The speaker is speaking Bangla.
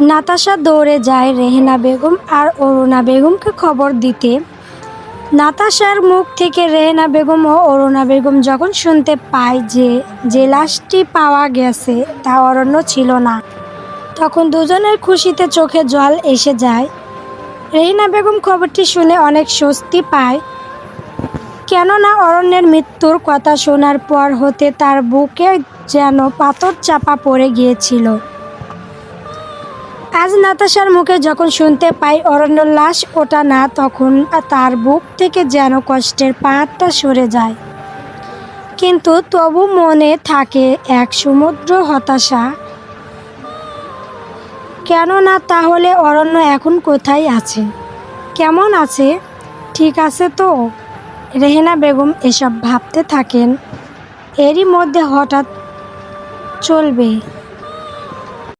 নাতাশা দৌড়ে যায় রেহেনা বেগম আর অরুণা বেগমকে খবর দিতে। নাতাশার মুখ থেকে রেহেনা বেগম ও অরুণা বেগম যখন শুনতে পায় যে যে লাশটি পাওয়া গেছে, তা অরণ্য ছিল না। তখন দুজনের খুশিতে চোখে জল এসে যায়। রেহিনা বেগম খবরটি শুনে অনেক স্বস্তি পায়। কেননা অরণ্যের মৃত্যুর কথা শোনার পর হতে তার বুকে যেন পাথর চাপা পড়ে গিয়েছিল। আজ নাতাশার মুখে যখন শুনতে পাই অরণ্যর লাশ, ওটা না, তখন তার বুক থেকে যেন কষ্টের পাহাড়টা সরে যায়। কিন্তু তবু মনে থাকে এক সমুদ্র হতাশা। কেননা তাহলে অরণ্য এখন কোথায় আছে? কেমন আছে? ঠিক আছে তো? রেহেনা বেগম এসব ভাবতে থাকেন। এরই মধ্যে হঠাৎ চলবে।